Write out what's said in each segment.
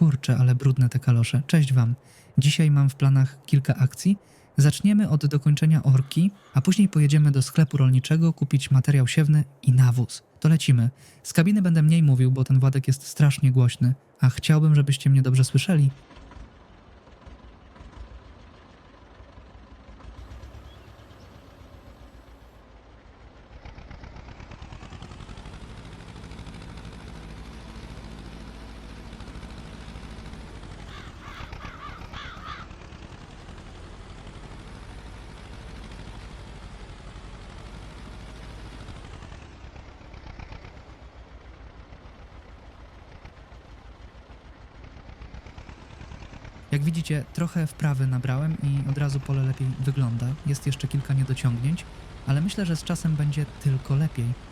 Kurczę, ale brudne te kalosze. Cześć wam. Dzisiaj mam w planach kilka akcji. Zaczniemy od dokończenia orki, a później pojedziemy do sklepu rolniczego kupić materiał siewny i nawóz. To lecimy. Z kabiny będę mniej mówił, bo ten Władek jest strasznie głośny, a chciałbym, żebyście mnie dobrze słyszeli. Jak widzicie, trochę wprawy nabrałem i od razu pole lepiej wygląda. Jest jeszcze kilka niedociągnięć, ale myślę, że z czasem będzie tylko lepiej.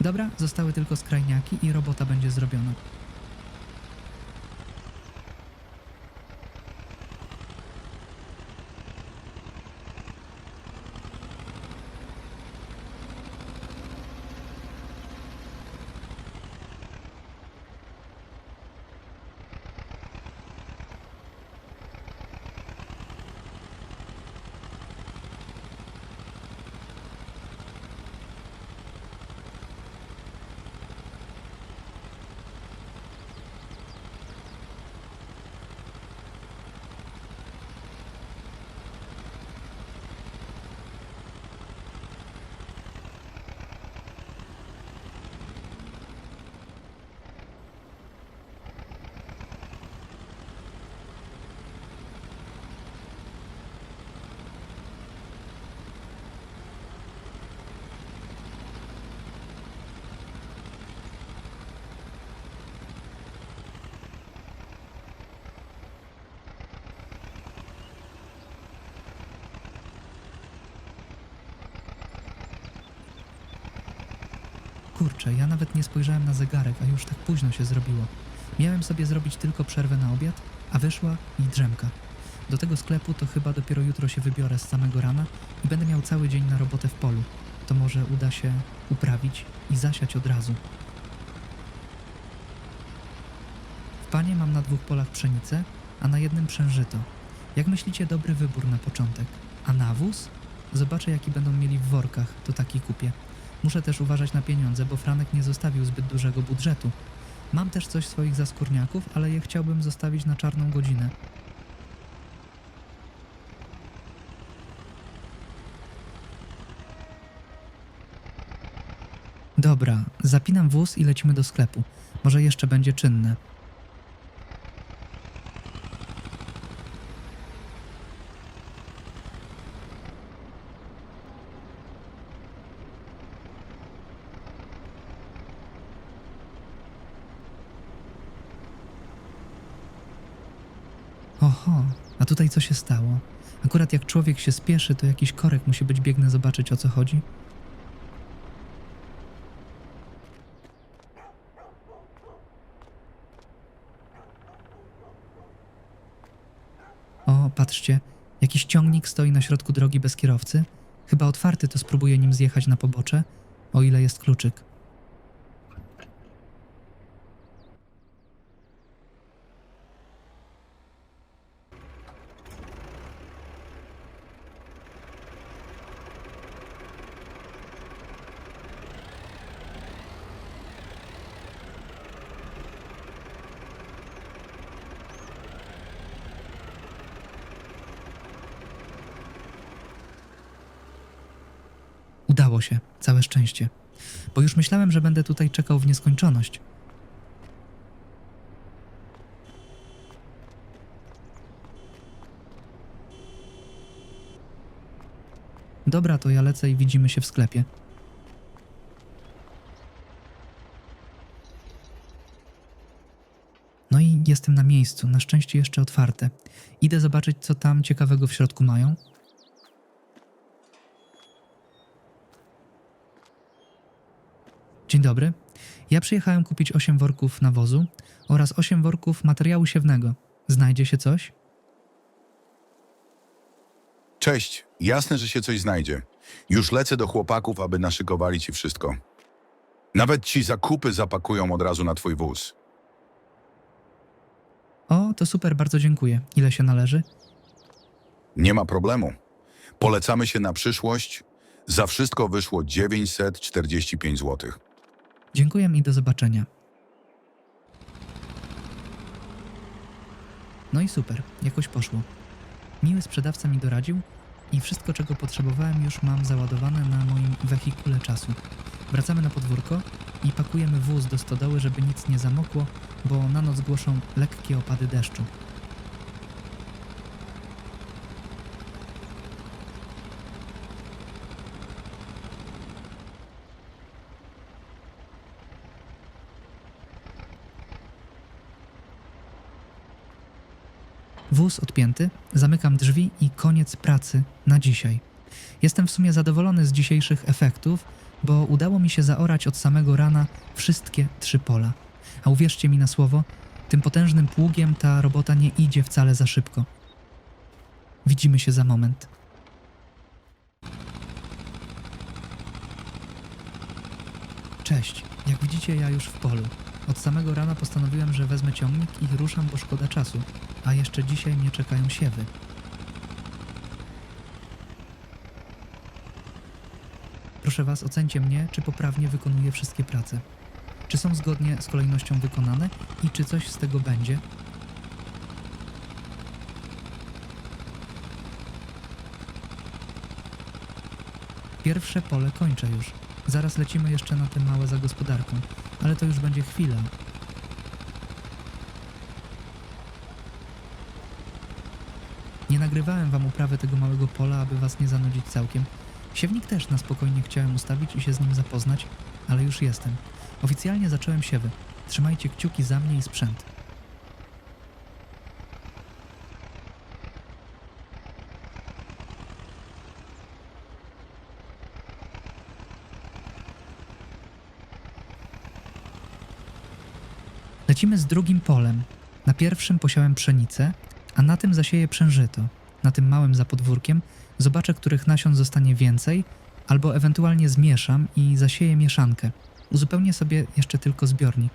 Dobra, zostały tylko skrajniaki i robota będzie zrobiona. Kurczę, ja nawet nie spojrzałem na zegarek, a już tak późno się zrobiło. Miałem sobie zrobić tylko przerwę na obiad, a wyszła i drzemka. Do tego sklepu to chyba dopiero jutro się wybiorę z samego rana i będę miał cały dzień na robotę w polu. To może uda się uprawić i zasiać od razu. W panie mam na dwóch polach pszenicę, a na jednym przężyto. Jak myślicie, dobry wybór na początek. A nawóz? Zobaczę, jaki będą mieli w workach, to taki kupię. Muszę też uważać na pieniądze, bo Franek nie zostawił zbyt dużego budżetu. Mam też coś swoich zaskórniaków, ale je chciałbym zostawić na czarną godzinę. Dobra, zapinam wóz i lecimy do sklepu. Może jeszcze będzie czynne. Tutaj co się stało? Akurat jak człowiek się spieszy, to jakiś korek musi być, biegnę zobaczyć o co chodzi. O, patrzcie, jakiś ciągnik stoi na środku drogi bez kierowcy. Chyba otwarty, to spróbuję nim zjechać na pobocze, o ile jest kluczyk. Udało się, całe szczęście. Bo już myślałem, że będę tutaj czekał w nieskończoność. Dobra, to ja lecę i widzimy się w sklepie. No i jestem na miejscu, na szczęście jeszcze otwarte. Idę zobaczyć, co tam ciekawego w środku mają. Dzień dobry. Ja przyjechałem kupić 8 worków nawozu oraz 8 worków materiału siewnego. Znajdzie się coś? Cześć, jasne, że się coś znajdzie. Już lecę do chłopaków, aby naszykowali ci wszystko. Nawet ci zakupy zapakują od razu na twój wóz. O, to super, bardzo dziękuję. Ile się należy? Nie ma problemu. Polecamy się na przyszłość. Za wszystko wyszło 945 zł. Dziękuję i do zobaczenia. No i super, jakoś poszło. Miły sprzedawca mi doradził i wszystko, czego potrzebowałem, już mam załadowane na moim wehikule czasu. Wracamy na podwórko i pakujemy wóz do stodoły, żeby nic nie zamokło, bo na noc głoszą lekkie opady deszczu. Wóz odpięty, zamykam drzwi i koniec pracy na dzisiaj. Jestem w sumie zadowolony z dzisiejszych efektów, bo udało mi się zaorać od samego rana wszystkie trzy pola. A uwierzcie mi na słowo, tym potężnym pługiem ta robota nie idzie wcale za szybko. Widzimy się za moment. Cześć. Jak widzicie, ja już w polu. Od samego rana postanowiłem, że wezmę ciągnik i ruszam, bo szkoda czasu. A jeszcze dzisiaj mnie czekają siewy. Proszę Was, ocencie mnie, czy poprawnie wykonuję wszystkie prace. Czy są zgodnie z kolejnością wykonane i czy coś z tego będzie? Pierwsze pole kończę już. Zaraz lecimy jeszcze na tę małe za gospodarką, ale to już będzie chwila. Nie nagrywałem wam uprawy tego małego pola, aby was nie zanudzić całkiem. Siewnik też na spokojnie chciałem ustawić i się z nim zapoznać, ale już jestem. Oficjalnie zacząłem siewy. Trzymajcie kciuki za mnie i sprzęt. Lecimy z drugim polem. Na pierwszym posiałem pszenicę, a na tym zasieję przężyto. Na tym małym za podwórkiem zobaczę, których nasion zostanie więcej, albo ewentualnie zmieszam i zasieję mieszankę. Uzupełnię sobie jeszcze tylko zbiornik.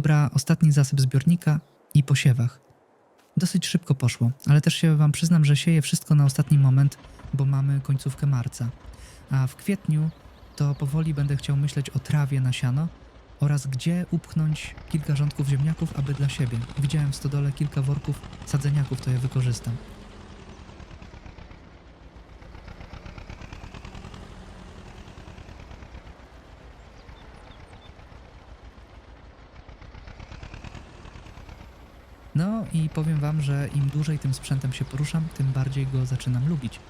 Dobra, ostatni zasyp zbiornika i po siewach. Dosyć szybko poszło, ale też się wam przyznam, że sieję wszystko na ostatni moment, bo mamy końcówkę marca. A w kwietniu to powoli będę chciał myśleć o trawie na siano oraz gdzie upchnąć kilka rządków ziemniaków, aby dla siebie. Widziałem w stodole kilka worków sadzeniaków, to je wykorzystam. No i powiem wam, że im dłużej tym sprzętem się poruszam, tym bardziej go zaczynam lubić.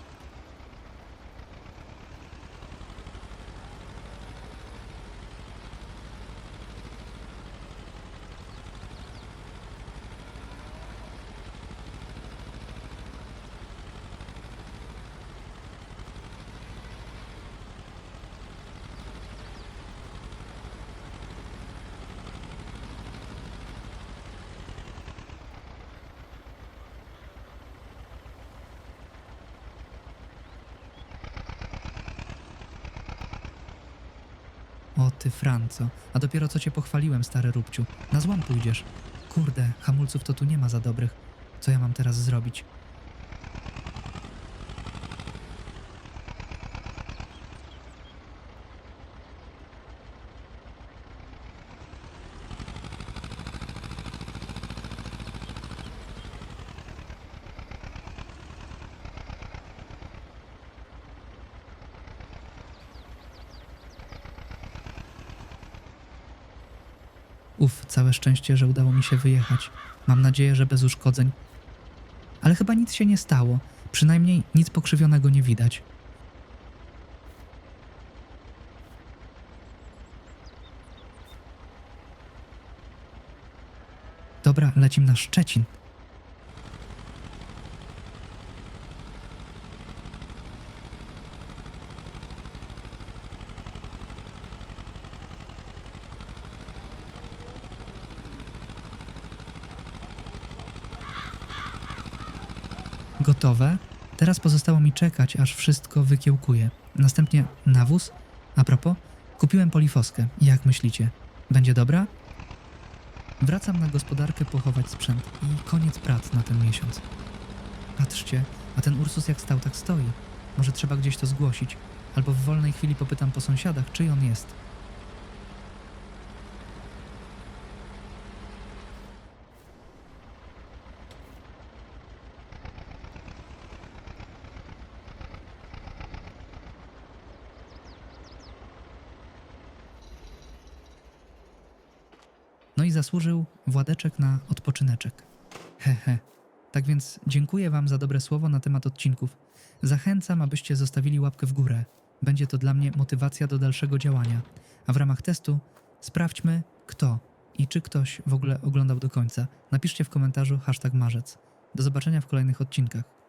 O ty Franco, a dopiero co cię pochwaliłem, stary róbciu. Na złom pójdziesz. Kurde, hamulców to tu nie ma za dobrych. Co ja mam teraz zrobić? Uf, całe szczęście, że udało mi się wyjechać. Mam nadzieję, że bez uszkodzeń. Ale chyba nic się nie stało. Przynajmniej nic pokrzywionego nie widać. Dobra, lecim na Szczecin. Gotowe. Teraz pozostało mi czekać, aż wszystko wykiełkuje. Następnie nawóz. A propos, kupiłem polifoskę. Jak myślicie? Będzie dobra? Wracam na gospodarkę pochować sprzęt i koniec prac na ten miesiąc. Patrzcie, a ten Ursus jak stał, tak stoi. Może trzeba gdzieś to zgłosić, albo w wolnej chwili popytam po sąsiadach, czyj on jest. Zasłużył Władeczek na odpoczyneczek. Hehe. Tak więc dziękuję Wam za dobre słowo na temat odcinków. Zachęcam, abyście zostawili łapkę w górę. Będzie to dla mnie motywacja do dalszego działania. A w ramach testu sprawdźmy, kto i czy ktoś w ogóle oglądał do końca. Napiszcie w komentarzu hashtag marzec. Do zobaczenia w kolejnych odcinkach.